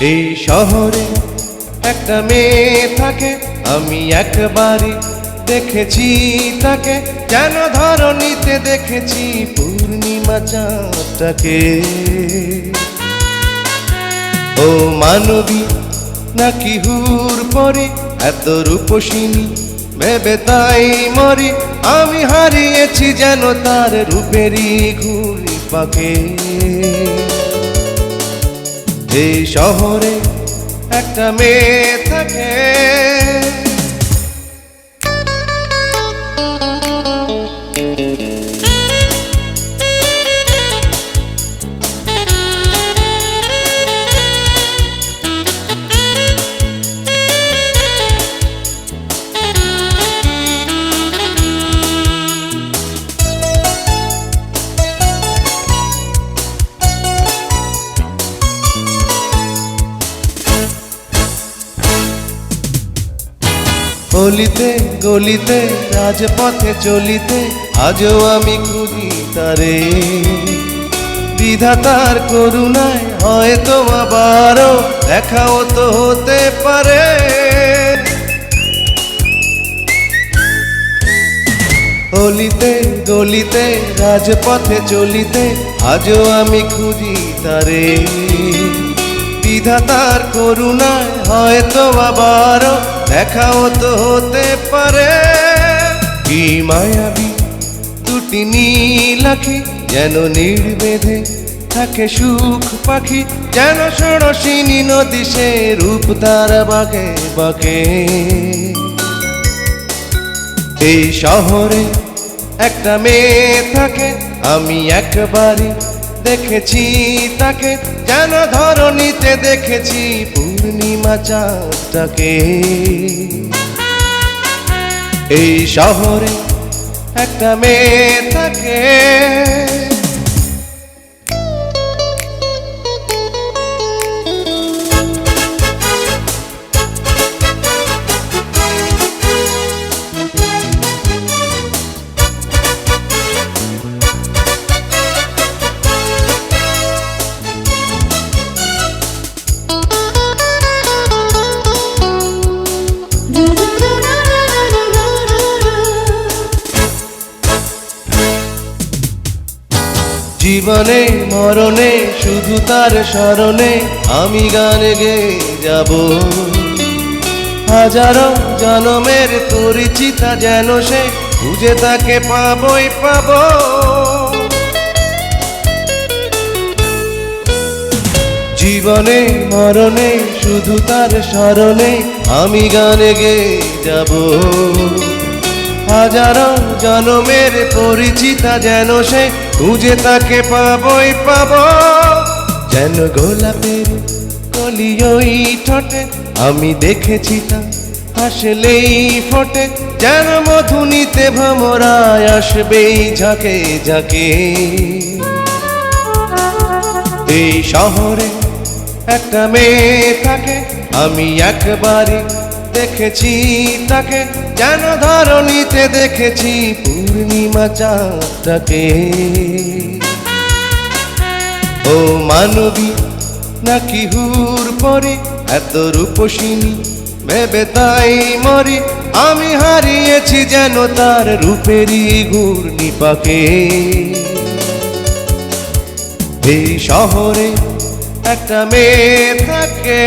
এই শহরে একটা মেয়ে থাকে, আমি একবারই দেখেছি তাকে। যেন ধরণীতে দেখেছি পূর্ণিমা চাঁদটাকে। ও মানবী, নাকি হুর পরে, এত রূপসিনী, ভেবে তাই মরি। আমি হারিয়েছি যেন তার রূপেরই ঘুরি পাকে এই শহরে একটা মেয়ে থাকে। গলিতে গলিতে, রাজপথে চলিতে, আজও আমি খুঁজি তারে। বিধাতার করুণায় হয়তো আবারও দেখাও তো হতে পারে। গলিতে গলিতে, রাজপথে চলিতে, আজও আমি খুঁজি তারে। বিধাতার করুণায় হয়তো আবারও দেখাও তো হতে পারে। কি মায়াবী দুটি নীলাখি যেন নির্বেদে থাকে সুখ পাখি, যেন ষোড়শিনী নদী সে রূপ তার বাগে বাগে। এই শহরে একটা মেয়ে থাকে, আমি একবারই দেখেছি তাকে যেন ধরণীতে দেখেছি পূর্ণিমা চাঁদটাকে। এই শহরে একটা মেয়ে থাকে। জীবনে, মরণে, শুধু তার স্মরণে আমি গান গে যাব। হাজারো জনমের পরিচিতা যেন সে খুঁজে তাকে পাবই পাব। জীবনে, মরণে, শুধু তার স্মরণে আমি গান গেয়ে যাব। হাজারো জনমের পরিচিতা যেন সে খুঁজে তাকে পাবই পাব। যেন গোলাপের কলি ওই ঠোঁটে, আমি দেখেছি তা হাসলেই ফোটে। যেন মধুনিতে ভ্রমরায় আসবেই ঝাঁকে ঝাঁকে। এই শহরে একটা মেয়ে থাকে, আমি একবারই দেখেছি তাকে, যেন ধরণীতে দেখেছি পূর্ণিমা চাঁদটাকে ও মানবী, নাকি হুর পরে এত রূপসিনী, ভেবে তাই মরি, আমি হারিয়েছি যেন তার রূপেরই ঘূর্ণি পাকে। এই শহরে একটা মেয়ে থাকে